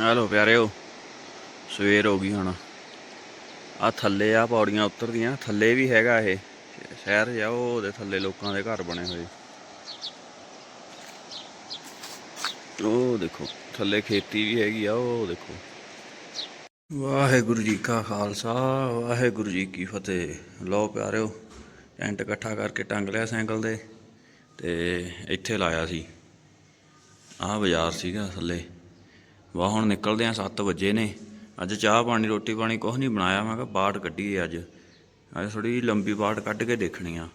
ਆ ਲੋ ਪਿਆਰਿਓ, ਸਵੇਰ ਹੋ ਗਈ ਹੁਣ। ਆ ਥੱਲੇ ਆ ਪੌੜੀਆਂ ਉਤਰਦੀਆਂ, ਥੱਲੇ ਵੀ ਹੈਗਾ ਇਹ। ਸ਼ਹਿਰ ਜਾਓ ਉਹਦੇ ਥੱਲੇ ਲੋਕਾਂ ਦੇ ਘਰ ਬਣੇ ਹੋਏ। ਉਹ ਦੇਖੋ, ਥੱਲੇ ਖੇਤੀ ਵੀ ਹੈਗੀ ਆ, ਉਹ ਦੇਖੋ। ਵਾਹਿਗੁਰੂ ਜੀ ਕਾ ਖਾਲਸਾ, ਵਾਹਿਗੁਰੂ ਜੀ ਕੀ ਫਤਿਹ। ਲਓ ਪਿਆਰਿਓ, ਟੈਂਟ ਇਕੱਠਾ ਕਰਕੇ ਟੰਗ ਲਿਆ ਸਾਈਕਲ ਦੇ ਤੇ ਇੱਥੇ ਲਾਇਆ ਸੀ। ਆਹ ਬਾਜ਼ਾਰ ਸੀਗਾ ਥੱਲੇ। ਵਾਹ, ਹੁਣ ਨਿਕਲਦੇ ਆ 7 ਵਜੇ ਨੇ। ਅੱਜ ਚਾਹ ਪਾਣੀ, ਰੋਟੀ ਪਾਣੀ ਕੁਝ ਨਹੀਂ ਬਣਾਇਆ। ਮੈਂ ਕਿਹਾ ਬਾੜ ਕੱਢੀਏ ਅੱਜ। ਅੱਜ ਥੋੜੀ ਲੰਬੀ ਬਾੜ ਕੱਢ ਕੇ ਦੇਖਣੀ ਆ।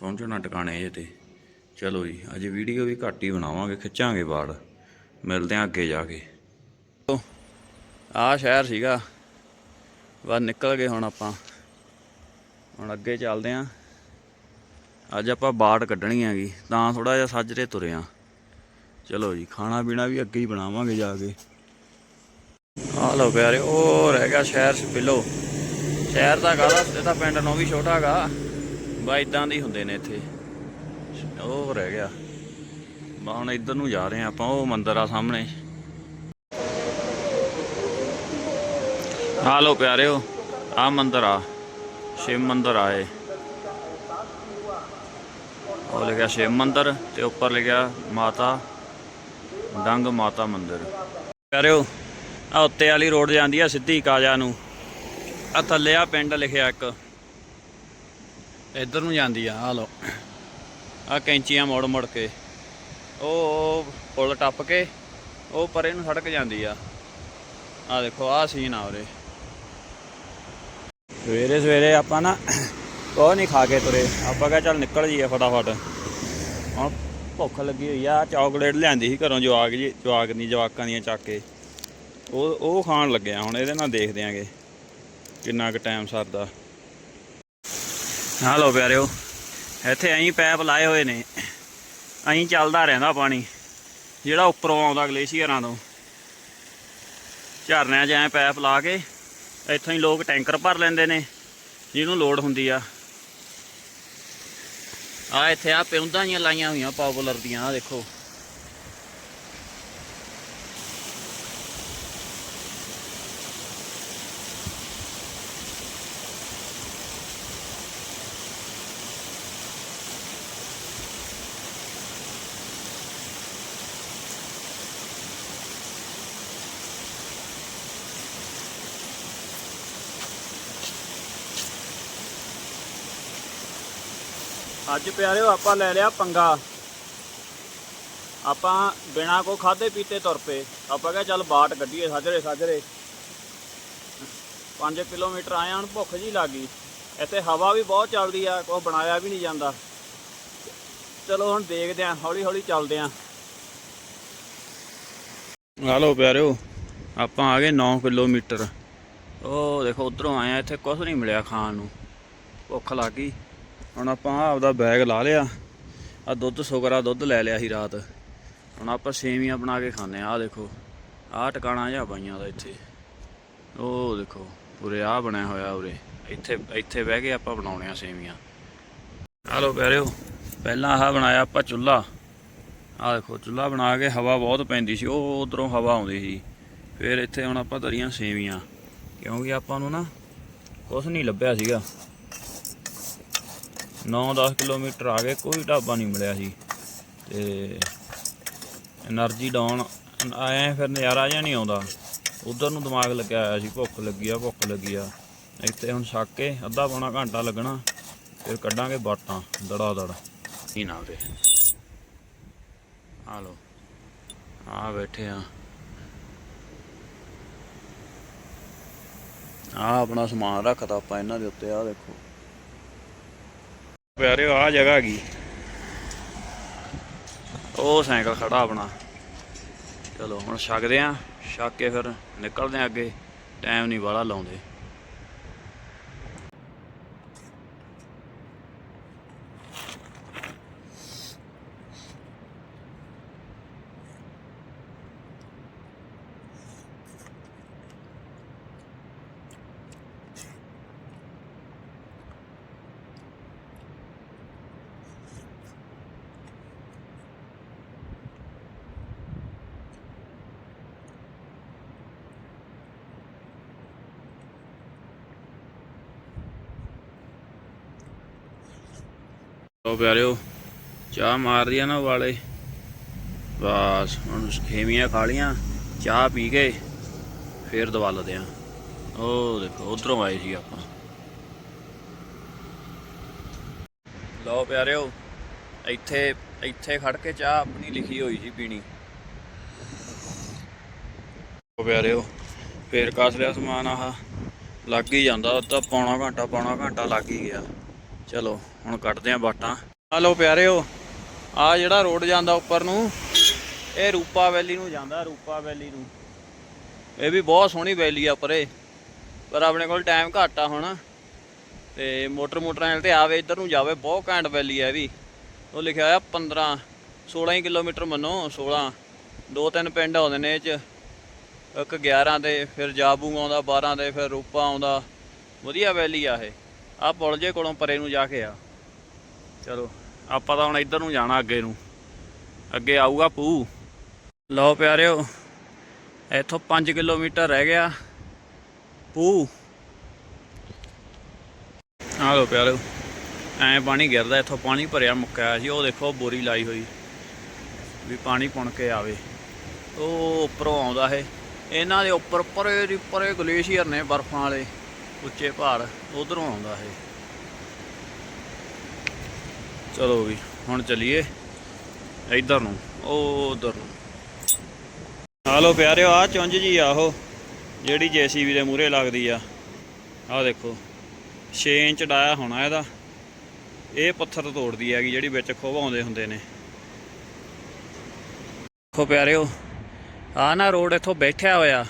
ਪਹੁੰਚਣਾ ਟਿਕਾਣੇ ਜੇ ਤੇ। ਚਲੋ ਜੀ, ਅੱਜ ਵੀਡੀਓ ਵੀ ਘੱਟ ਹੀ ਬਣਾਵਾਂਗੇ, ਖਿੱਚਾਂਗੇ ਬਾੜ ਮਿਲਦੇ ਆ ਅੱਗੇ ਜਾ ਕੇ। ਆ ਸ਼ਹਿਰ ਸੀਗਾ। ਬਸ ਨਿਕਲ ਗਏ ਹੁਣ ਆਪਾਂ। ਹੁਣ ਅੱਗੇ ਚੱਲਦੇ ਆ। ਅੱਜ ਆਪਾਂ ਬਾੜ ਕੱਢਣੀ ਹੈਗੀ, ਤਾਂ ਥੋੜਾ ਜਿਹਾ ਸੱਜਰੇ ਤੁਰੇ ਆ। ਚਲੋ ਜੀ, ਖਾਣਾ ਪੀਣਾ ਵੀ ਅੱਗੇ ਹੀ ਬਣਾਵਾਂਗੇ ਜਾ ਕੇ। ਆ ਲੋ ਪਿਆਰੇ ਉਹ ਰਹਿ ਗਿਆ ਸ਼ਹਿਰ ਸਪਿਲੋ। ਸ਼ਹਿਰ ਦਾ ਕਾਹਦਾ ਇਹ ਤਾਂ ਪਿੰਡ ਨੂੰ ਵੀ ਛੋਟਾ ਹੈਗਾ। ਬਾ ਇਦਾਂ ਦੇ ਹੁੰਦੇ ਨੇ ਇੱਥੇ। ਉਹ ਰਹਿ ਗਿਆ ਬਾ ਹੁਣ ਇੱਧਰ ਨੂੰ ਜਾ ਰਹੇ ਆ ਆਪਾਂ, ਉਹ ਮੰਦਿਰ ਆ ਸਾਹਮਣੇ। ਆ ਲਓ ਪਿਆਰਿਓ ਆ ਮੰਦਿਰ ਆ। ਸ਼ਿਵ ਮੰਦਿਰ ਆਏ ਉਹ ਲਿਖਿਆ ਸ਼ਿਵ ਮੰਦਿਰ ਤੇ ਉੱਪਰ ਲਿਖਿਆ ਮਾਤਾ। ਡੰਗ ਮਾਤਾ ਮੰਦਿਰ। ਪਿਆਰਿਓ ਆ ਉੱਤੇ ਵਾਲੀ ਰੋਡ ਜਾਂਦੀ ਆ ਸਿੱਧੀ ਕਾਜਾ ਨੂੰ। ਆ ਥੱਲੇ ਆ ਪਿੰਡ ਲਿਖਿਆ ਇੱਕ। ਇੱਧਰ ਨੂੰ ਜਾਂਦੀ ਆ ਆ ਲੋ ਆ ਕੈਂਚੀਆਂ ਮੋੜ ਮੋੜ ਕੇ। ਉਹ ਪੁਲ ਟੱਪ ਕੇ, ਉਹ ਪਰੇ ਨੂੰ ਸੜਕ ਜਾਂਦੀ ਆ। ਆ ਦੇਖੋ ਆ ਸੀਨ ਆ ਉਰੇ। ਸਵੇਰੇ ਸਵੇਰੇ ਆਪਾਂ ਨਾ ਉਹ ਨਹੀਂ ਖਾ ਕੇ ਤੁਰੇ। ਆਪਾਂ ਕਿਹਾ ਚੱਲ ਨਿਕਲ ਜੀਏ ਫਟਾਫਟ। ਹੁਣ ਭੁੱਖ ਲੱਗੀ ਹੋਈ ਆ। ਚਾਕਲੇਟ ਲਿਆਂਦੀ ਸੀ ਘਰੋਂ ਜਵਾਕ ਜੀ, ਜਵਾਕ ਨਹੀਂ ਜਵਾਕਾਂ ਦੀਆਂ ਚੱਕ ਕੇ। ਉਹ ਉਹ ਖਾਣ ਲੱਗਿਆ ਹੁਣ, ਇਹਦੇ ਨਾਲ ਦੇਖਦੇ ਆਂਗੇ ਕਿੰਨਾ ਕੁ ਟਾਈਮ ਸਰਦਾ। ਹਾਲੋ ਪਿਆਰਿਓ, ਇੱਥੇ ਐਂ ਪੈਪ ਲਾਏ ਹੋਏ ਨੇ। ਐਂ ਚੱਲਦਾ ਰਹਿੰਦਾ ਪਾਣੀ, ਜਿਹੜਾ ਉੱਪਰੋਂ ਆਉਂਦਾ ਗਲੇਸ਼ੀਅਰਾਂ ਤੋਂ। ਝਰਨਿਆਂ 'ਚ ਐਂ ਪੈਪ ਲਾ ਕੇ, ਇੱਥੋਂ ਹੀ ਲੋਕ ਟੈਂਕਰ ਭਰ ਲੈਂਦੇ ਨੇ, ਜਿਹਨੂੰ ਲੋਡ ਹੁੰਦੀ ਆ। ਆ ਇੱਥੇ ਆ ਪਿਉਂਦਾਂ ਜੀਆਂ ਲਾਈਆਂ ਹੋਈਆਂ ਪਾਪੂਲਰ ਦੀਆਂ ਆ ਦੇਖੋ। ਅੱਜ ਪਿਆਰਿਓ, ਆਪਾਂ ਲੈ ਲਿਆ ਪੰਗਾ। ਆਪਾਂ ਬਿਨਾ ਕੋ ਖਾਦੇ ਪੀਤੇ ਤੁਰ ਪਏ। ਆਪਾਂ ਕਿਹਾ ਚੱਲ ਬਾਟ ਕੱਢੀਏ, ਸਾਜਰੇ ਸਾਜਰੇ। 5 ਕਿਲੋਮੀਟਰ ਆਏ ਹੁਣ ਭੁੱਖ ਜੀ ਲੱਗ ਗਈ। ਇੱਥੇ ਹਵਾ ਵੀ ਬਹੁਤ ਚੱਲਦੀ ਆ, ਕੋਈ ਬਣਾਇਆ ਵੀ ਨਹੀਂ ਜਾਂਦਾ। ਚਲੋ ਹੁਣ ਦੇਖਦੇ ਆਂ ਹੌਲੀ ਹੌਲੀ ਚੱਲਦੇ ਆਂ। ਹਾਲੋ ਪਿਆਰਿਓ, ਆਪਾਂ ਆ ਗਏ 9 ਕਿਲੋਮੀਟਰ। ਉਹ ਦੇਖੋ, ਉਧਰੋਂ ਆਏ ਆ, ਇੱਥੇ ਕੁਝ ਨਹੀਂ ਮਿਲਿਆ ਖਾਣ ਨੂੰ। ਭੁੱਖ ਲੱਗ ਗਈ। ਹੁਣ ਆਪਾਂ ਆਪਦਾ ਬੈਗ ਲਾ ਲਿਆ। ਆ ਦੁੱਧ ਸੁਗਰਾ ਦੁੱਧ ਲੈ ਲਿਆ ਸੀ ਰਾਤ। ਹੁਣ ਆਪਾਂ ਸੇਵੀਆਂ ਬਣਾ ਕੇ ਖਾਣੇ ਆ ਆਹ ਦੇਖੋ, ਆਹ ਟਿਕਾਣਾ ਜਿਹਾ ਪਾਈਆਂ ਦਾ ਇੱਥੇ। ਉਹ ਦੇਖੋ ਪੂਰੇ ਆ ਬਣਿਆ ਹੋਇਆ ਉਰੇ। ਇੱਥੇ ਇੱਥੇ ਬਹਿ ਕੇ ਆਪਾਂ ਬਣਾਉਣੇ ਆ ਸੇਵੀਆਂ। ਆ ਲੋ ਪਿਆਰਿਓ, ਪਹਿਲਾਂ ਆਹ ਬਣਾਇਆ ਆਪਾਂ ਚੁੱਲ੍ਹਾ ਆ ਦੇਖੋ ਚੁੱਲ੍ਹਾ ਬਣਾ ਕੇ ਹਵਾ ਬਹੁਤ ਪੈਂਦੀ ਸੀ। ਉਹ ਉਧਰੋਂ ਹਵਾ ਆਉਂਦੀ ਸੀ। ਫਿਰ ਇੱਥੇ ਹੁਣ ਆਪਾਂ ਧਰੀਆਂ ਸੇਵੀਆਂ। ਕਿਉਂਕਿ ਆਪਾਂ ਨੂੰ ਨਾ ਕੁਝ ਨਹੀਂ ਲੱਭਿਆ ਸੀਗਾ। 9-10 ਕਿਲੋਮੀਟਰ ਆ ਗਏ, ਕੋਈ ਢਾਬਾ ਨਹੀਂ ਮਿਲਿਆ ਸੀ ਤੇ એનર્ਜੀ ਡਾਊਨ ਆਏ ਫਿਰ ਨਜ਼ਾਰਾ ਜਿਹਾ ਨਹੀਂ ਆਉਂਦਾ। ਉਧਰ ਨੂੰ ਦਿਮਾਗ ਲੱਗਿਆ ਹੋਇਆ ਸੀ, ਭੁੱਖ ਲੱਗੀ ਆ, ਭੁੱਖ ਲੱਗੀ ਆ। ਇੱਥੇ ਹੁਣ ਛੱਕ ਕੇ ਅੱਧਾ ਪੌਣਾ ਘੰਟਾ ਲੱਗਣਾ, ਫਿਰ ਕੱਢਾਂਗੇ ਬਾਟਾਂ ਦੜਾ ਦੜ ਕੀ ਨਾ ਵੇ ਆ ਆ ਬੈਠੇ ਆ। ਆ ਆਪਣਾ ਸਮਾਨ ਰੱਖਦਾ ਆਪਾਂ ਇਹਨਾਂ ਦੇ ਉੱਤੇ, ਆ ਦੇਖੋ। ਪਿਆਰਿਓ ਆ ਜਗ੍ਹਾ ਹੈਗੀ। ਉਹ ਸਾਈਕਲ ਖੜਾ ਆਪਣਾ। ਚਲੋ, ਹੁਣ ਛਕਦੇ ਆ। ਛਕ ਕੇ ਫਿਰ ਨਿਕਲਦੇ ਆ ਅੱਗੇ। ਟਾਈਮ ਨਹੀਂ ਵਾਲਾ ਲਾਉਂਦੇ। ਲੋ ਪਿਆਰਿਓ, ਚਾਹ ਮਾਰ ਦਿਆ ਨਾ ਵਾਲੇ ਬਸ, ਹੁਣ ਖੇਮੀਆਂ ਖਾ ਲੀਆਂ ਚਾਹ ਪੀ ਕੇ ਫੇਰ ਦਵਾ ਲਦੇ ਆ। ਉਹ ਦੇਖੋ, ਉਧਰੋਂ ਆਏ ਸੀ ਆਪਾਂ। ਲਓ ਪਿਆਰਿਓ, ਇੱਥੇ ਇੱਥੇ ਖੜ ਕੇ ਚਾਹ ਆਪਣੀ ਲਿਖੀ ਹੋਈ ਸੀ ਪੀਣੀ। ਉਹ ਪਿਆਰਿਓ, ਫੇਰ ਕੱਸ ਲਿਆ ਸਮਾਨ ਆਹ। ਲੱਗ ਹੀ ਜਾਂਦਾ ਅੱਧਾ ਪੌਣਾ ਘੰਟਾ ਪੌਣਾ ਘੰਟਾ ਲੱਗ ਹੀ ਗਿਆ। ਚਲੋ, ਹੁਣ ਕੱਢਦੇ ਆਂ ਬਾਟਾਂ। ਆ ਲਓ ਪਿਆਰਿਓ, ਆ ਜਿਹੜਾ ਰੋਡ ਜਾਂਦਾ ਉੱਪਰ ਨੂੰ, ਇਹ ਰੂਪਾ ਵੈਲੀ ਨੂੰ ਜਾਂਦਾ, ਰੂਪਾ ਵੈਲੀ ਨੂੰ। ਇਹ ਵੀ ਬਹੁਤ ਸੋਹਣੀ ਵੈਲੀ ਆ ਪਰੇ, ਪਰ ਆਪਣੇ ਕੋਲ ਟਾਈਮ ਘੱਟ ਆ ਹੁਣ। ਤੇ ਮੋਟਰ ਮੋਟਰਾਂ ਤੇ ਆਵੇ, ਇੱਧਰ ਨੂੰ ਜਾਵੇ, ਬਹੁਤ ਘੈਂਟ ਵੈਲੀ ਆ ਇਹ ਵੀ। ਉਹ ਲਿਖਿਆ ਹੋਇਆ 15 16 ਹੀ ਕਿਲੋਮੀਟਰ ਮੰਨੋ 16 ਦੋ ਤਿੰਨ ਪਿੰਡ ਆਉਂਦੇ ਨੇ ਇਹ ਚ। ਇੱਕ 11 ਤੇ ਫਿਰ ਜਾਬੂ ਆਉਂਦਾ 12 ਤੇ ਫਿਰ ਰੂਪਾ ਆਉਂਦਾ। ਵਧੀਆ ਵੈਲੀ ਆ ਇਹ। ਆ ਪੁਲ ਜੇ ਕੋਲੋਂ ਪਰੇ ਨੂੰ ਜਾ ਕੇ ਆ। ਚਲੋ, ਆਪਾਂ ਤਾਂ ਹੁਣ ਇੱਧਰ ਨੂੰ ਜਾਣਾ ਅੱਗੇ ਨੂੰ। ਅੱਗੇ ਆਊਗਾ ਪੂ। ਲਓ ਪਿਆਰਿਓ, ਇੱਥੋਂ 5 ਕਿਲੋਮੀਟਰ ਰਹਿ ਗਿਆ ਪੂ। ਆ ਲਓ ਪਿਆਰਿਓ, ਐ ਪਾਣੀ ਗਿਰਦਾ, ਇੱਥੋਂ ਪਾਣੀ ਭਰਿਆ ਮੁੱਕਿਆ ਸੀ। ਉਹ ਦੇਖੋ, ਬੋਰੀ ਲਾਈ ਹੋਈ, ਵੀ ਪਾਣੀ ਪੁਣ ਕੇ ਆਵੇ। ਉਹ ਉੱਪਰੋਂ ਆਉਂਦਾ ਹੈ ਇਹਨਾਂ ਦੇ ਉੱਪਰ ਪਰੇ ਦੀ ਪਰੇ ਗਲੇਸ਼ੀਅਰ ਨੇ ਬਰਫਾਂ ਵਾਲੇ। ਉੱਚੇ ਪਹਾੜ ਉਧਰੋਂ ਆਉਂਦਾ ਹੈ ਚਲੋ ਵੀ, ਹੁਣ ਚਲੀਏ ਇੱਧਰ ਨੂੰ ਉਹ ਉਧਰ ਨੂੰ। ਹਾਲੋ ਪਿਆਰਿਓ ਆ ਚੁੰਝ ਜੀ ਆ ਉਹ, ਜਿਹੜੀ ਜੀਸੀਬੀ ਦੇ ਮੂਹਰੇ ਲੱਗਦੀ ਆ। ਆਹ ਦੇਖੋ 6 ਇੰਚ ਡਾਇਆ ਹੋਣਾ ਇਹਦਾ। ਇਹ ਪੱਥਰ ਤੋੜਦੀ ਹੈਗੀ, ਜਿਹੜੀ ਵਿੱਚ ਖੋਵਾਉਂਦੇ ਹੁੰਦੇ ਨੇ। ਦੇਖੋ ਪਿਆਰਿਓ ਆ ਨਾ ਰੋਡ ਇੱਥੋਂ ਬੈਠਿਆ ਹੋਇਆ,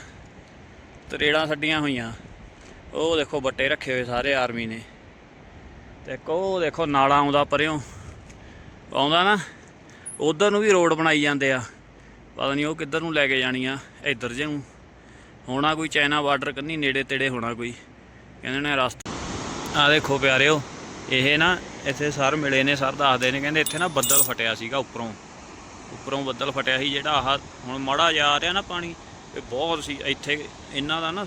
ਤਰੇੜਾਂ ਛੱਡੀਆਂ ਹੋਈਆਂ। ਉਹ ਦੇਖੋ ਬੱਟੇ ਰੱਖੇ ਹੋਏ ਸਾਰੇ ਆਰਮੀ ਨੇ। ਤੇ ਇੱਕ ਦੇਖੋ ਨਾਲਾ ਆਉਂਦਾ ਪਰਿਓ। ਆਉਂਦਾ ਨਾ, ਉਧਰ ਨੂੰ ਵੀ ਰੋਡ ਬਣਾਈ ਜਾਂਦੇ ਆ। ਪਤਾ ਨਹੀਂ ਉਹ ਕਿੱਧਰ ਨੂੰ ਲੈ ਕੇ ਜਾਣੀ ਆ, ਇੱਧਰ ਜੇ ਨੂੰ। ਹੋਣਾ ਕੋਈ ਚਾਈਨਾ ਬਾਰਡਰ ਕੰਨੀ, ਨੇੜੇ ਤੇੜੇ ਹੋਣਾ ਕੋਈ। ਕਹਿੰਦੇ ਨੇ ਰਸਤਾ। ਆ ਦੇਖੋ ਪਿਆਰਿਓ, ਇਹ ਨਾ ਇੱਥੇ ਸਰ ਮਿਲੇ ਨੇ, ਸਰ ਦੱਸਦੇ ਨੇ, ਕਹਿੰਦੇ ਇੱਥੇ ਨਾ ਬੱਦਲ ਫਟਿਆ ਸੀਗਾ ਉੱਪਰੋਂ। ਉੱਪਰੋਂ ਬੱਦਲ ਫਟਿਆ ਸੀ ਜਿਹੜਾ ਆਹ ਹੁਣ ਮਾੜਾ ਜਾ ਰਿਹਾ ਨਾ ਪਾਣੀ, ਇਹ ਬਹੁਤ ਸੀ। ਇੱਥੇ ਇਹਨਾਂ ਦਾ ਨਾ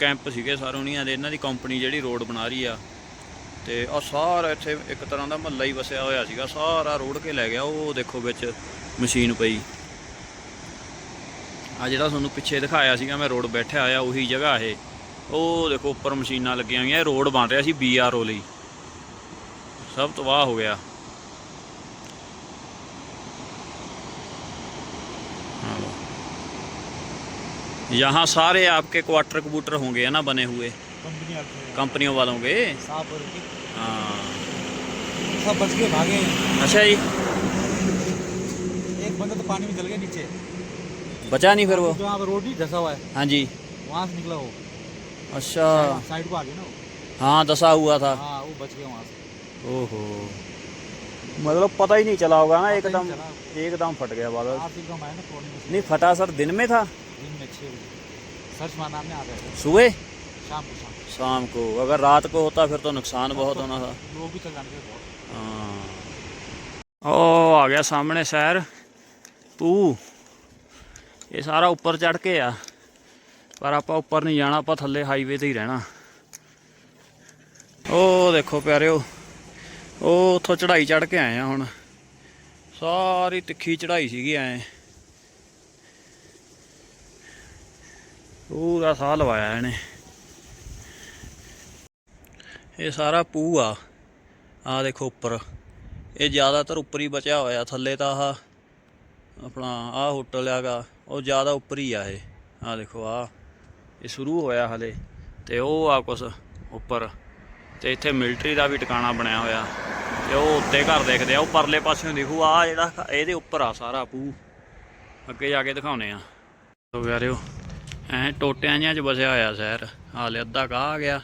ਕੈਂਪ ਸੀਗੇ ਸਾਰੋਨੀਆਂ ਦੇ, ਇਹਨਾਂ ਦੀ ਕੰਪਨੀ ਜਿਹੜੀ ਰੋਡ ਬਣਾ ਰਹੀ ਆ। ਤੇ ਆ ਸਾਰਾ ਇੱਥੇ ਇੱਕ ਤਰ੍ਹਾਂ ਦਾ ਮਹੱਲਾ ਹੀ ਵਸਿਆ ਹੋਇਆ ਸੀਗਾ। ਸਾਰਾ ਰੋੜ ਕੇ ਲੈ ਗਿਆ, ਉਹ ਦੇਖੋ ਵਿੱਚ ਮਸ਼ੀਨ ਪਈ। ਆ ਜਿਹੜਾ ਤੁਹਾਨੂੰ ਪਿੱਛੇ ਦਿਖਾਇਆ ਸੀਗਾ, ਮੈਂ ਰੋਡ ਬੈਠਿਆ ਹੋਇਆ, ਉਹੀ ਜਗ੍ਹਾ ਇਹ। ਉਹ ਦੇਖੋ ਉੱਪਰ ਮਸ਼ੀਨਾਂ ਲੱਗੀਆਂ ਹੋਈਆਂ, ਇਹ ਰੋਡ ਬਣ ਰਿਹਾ ਸੀ ਬੀਆਰਓ ਲਈ। ਸਭ ਤਬਾਹ ਹੋ ਗਿਆ। यहाँ सारे आपके क्वार्टर कबूटर होंगे है ना बने हुए? कंपनियों वालों के? हाँ। सब बच के भागे अच्छा जी। एक बंदा तो पानी में चल गया नीचे। बचा नहीं फिर वो? जो वहाँ पर रोड ही धसा हुआ है। हाँ जी। वहाँ से निकला वो। अच्छा। साइड को आ गया ना हाँ दसा हुआ था। हाँ वो बच गया वहाँ से। ओहो। मतलब पता ही नहीं चला होगा ना एकदम एकदम फट गया बादल। नहीं फटा सर दिन में था? दिन में छः बजे सर्च मारना हमने आ गया था सुबह शाम को शाम शाम को अगर रात को होता फिर तो नुकसान बहुत होना था लोग भी चल जाने थे बहुत ਹਾਂ ਉਹ ਆ ਗਿਆ ਸਾਹਮਣੇ ਸ਼ਹਿਰ ਪੂ ਇਹ ਸਾਰਾ ਉੱਪਰ ਚੜ ਕੇ ਆ ਪਰ ਆਪਾਂ ਉੱਪਰ ਨਹੀਂ ਜਾਣਾ ਆਪਾਂ ਥੱਲੇ ਹਾਈਵੇ ਤੇ ਹੀ ਰਹਿਣਾ ਉਹ ਦੇਖੋ ਪਿਆਰਿਓ ਉਹ ਉੱਥੋਂ ਚੜਾਈ ਚੜ ਕੇ ਆਏ ਆ ਹੁਣ ਸਾਰੀ ਤਿੱਖੀ ਚੜਾਈ ਸੀਗੀ ਐ ਪੂਰਾ ਸਾਹ ਲਵਾਇਆ ਇਹਨੇ। ਇਹ ਸਾਰਾ ਪੂ ਆ। ਆ ਦੇਖੋ ਉੱਪਰ। ਇਹ ਜ਼ਿਆਦਾਤਰ ਉੱਪਰ ਹੀ ਬਚਿਆ ਹੋਇਆ, ਥੱਲੇ ਤਾਂ ਆਹ ਆਪਣਾ ਆਹ ਹੋਟਲ ਹੈਗਾ, ਉਹ ਜ਼ਿਆਦਾ ਉੱਪਰ ਹੀ ਆ ਇਹ। ਆ ਦੇਖੋ ਆ ਇਹ ਸ਼ੁਰੂ ਹੋਇਆ ਹਲੇ, ਤੇ ਉਹ ਆ ਕੁਛ ਉੱਪਰ। ਤੇ ਇੱਥੇ ਮਿਲਟਰੀ ਦਾ ਵੀ ਟਿਕਾਣਾ ਬਣਿਆ ਹੋਇਆ। ਤੇ ਉਹ ਉੱਤੇ ਘਰ ਦੇਖਦੇ ਆ, ਉਹ ਪਰਲੇ ਪਾਸਿਓਂ ਦਿਖੂ ਆ ਜਿਹੜਾ ਇਹਦੇ ਉੱਪਰ ਆ ਸਾਰਾ ਪੂ ਅੱਗੇ ਜਾ ਕੇ ਦਿਖਾਉਨੇ ਆ। ਤੋ ਪਿਆਰਿਓ ਐ ਟੋਟਿਆਂ ਜਿਹਾਂ 'ਚ ਵਸਿਆ ਹੋਇਆ ਸ਼ਹਿਰ। ਹਾਲੇ ਅੱਧਾ ਕਾ ਆ ਗਿਆ।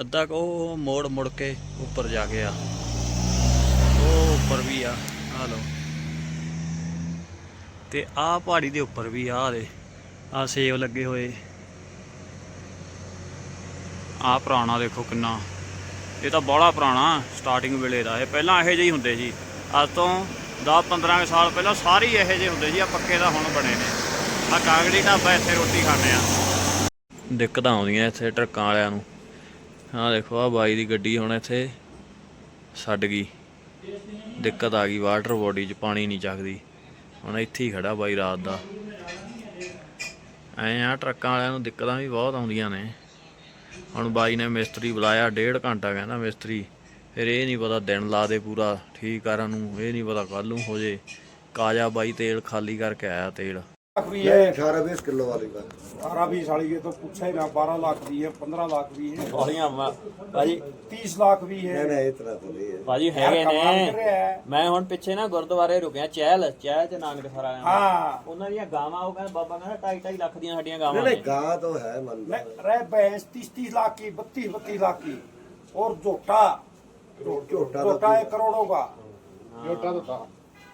ਅੱਧਾ ਕੋ ਉਹ ਮੋੜ ਮੁੜ ਕੇ ਉੱਪਰ ਜਾ ਕੇ ਆ ਉਹ ਉੱਪਰ ਵੀ ਆ ਆ ਲਓ। ਤੇ ਆਹ ਪਹਾੜੀ ਦੇ ਉੱਪਰ ਵੀ ਆ ਦੇ। ਆ ਸੇਬ ਲੱਗੇ ਹੋਏ। ਆ ਪੁਰਾਣਾ ਦੇਖੋ ਕਿੰਨਾ। ਇਹ ਤਾਂ ਬੜਾ ਪੁਰਾਣਾ ਸਟਾਰਟਿੰਗ ਵੇਲੇ ਦਾ। ਇਹ ਪਹਿਲਾਂ ਇਹੋ ਜਿਹੇ ਹੀ ਹੁੰਦੇ ਸੀ। ਅੱਜ ਤੋਂ 10 15 ਸਾਲ ਪਹਿਲਾਂ ਸਾਰੇ ਹੀ ਇਹੋ ਜਿਹੇ ਹੁੰਦੇ ਸੀ। ਆ ਪੱਕੇ ਦਾ ਹੁਣ ਬਣੇ ਨੇ। ਆ ਕਾਂਗੜੀ ਢਾਬਾ ਇੱਥੇ ਰੋਟੀ ਖਾਂਦੇ ਆ। ਦਿੱਕਤਾਂ ਆਉਂਦੀਆਂ ਇੱਥੇ ਟਰੱਕਾਂ ਵਾਲਿਆਂ ਨੂੰ। ਆਹ ਦੇਖੋ ਆ ਬਾਈ ਦੀ ਗੱਡੀ ਹੁਣ ਇੱਥੇ ਛੱਡ ਗਈ। ਦਿੱਕਤ ਆ ਗਈ, ਵਾਟਰ ਬੋਡੀ 'ਚ ਪਾਣੀ ਨਹੀਂ ਚੱਕਦੀ। ਹੁਣ ਇੱਥੇ ਹੀ ਖੜਾ ਬਾਈ ਰਾਤ ਦਾ। ਐਂ ਆ, ਟਰੱਕਾਂ ਵਾਲਿਆਂ ਨੂੰ ਦਿੱਕਤਾਂ ਵੀ ਬਹੁਤ ਆਉਂਦੀਆਂ ਨੇ। ਹੁਣ ਬਾਈ ਨੇ ਮਿਸਤਰੀ ਬੁਲਾਇਆ, ਡੇਢ ਘੰਟਾ ਕਹਿੰਦਾ ਮਿਸਤਰੀ, ਫਿਰ ਇਹ ਨਹੀਂ ਪਤਾ ਦਿਨ ਲਾ ਦੇ ਪੂਰਾ, ਠੀਕ ਕਰਨ ਨੂੰ ਇਹ ਨਹੀਂ ਪਤਾ ਕੱਲ ਨੂੰ ਹੋ ਜੇ। ਕਾਜਾ ਬਾਈ ਤੇਲ ਖਾਲੀ ਕਰਕੇ ਆਇਆ ਤੇਲ। लाख भी ये है अठारह बीस किलो वाली का बारह बीस साड़ी के तो पूछा ही ना बारह लाख भी है पंद्रह लाख भी है ਬਾਲੀਆਂ ਭਾਜੀ तीस लाख भी है नहीं नहीं इतना तो नहीं है ਭਾਜੀ यार ਹੈਗੇ कमाल कर ਨੇ रहे हैं ਮੈਂ ਹੁਣ ਪਿੱਛੇ ਨਾ ਗੁਰਦੁਆਰੇ ਰੁਕਿਆ ਚਹਿਲ ਚਹਿਲ ਚ ਨਾਨਕ ਸਰ ਆਇਆ हाँ ਉਹਨਾਂ ਦੀਆਂ ਗਾਵਾਂ ਉਹ ਕਹਿੰਦਾ ਬਾਬਾ ਕਹਿੰਦਾ 2.5 2.5 ਲੱਖ ਦੀਆਂ ਸਾਡੀਆਂ नहीं ਗਾਵਾਂ नहीं ਨੇ गाँ तो है मन ले- रह भैंस तीस तीस लाख की बत्तीस बत्तीस लाख की और जोटा झोटा तो जोटा है करोड़ों का ਛੋਟਾ ਤਾਂ ਥਾ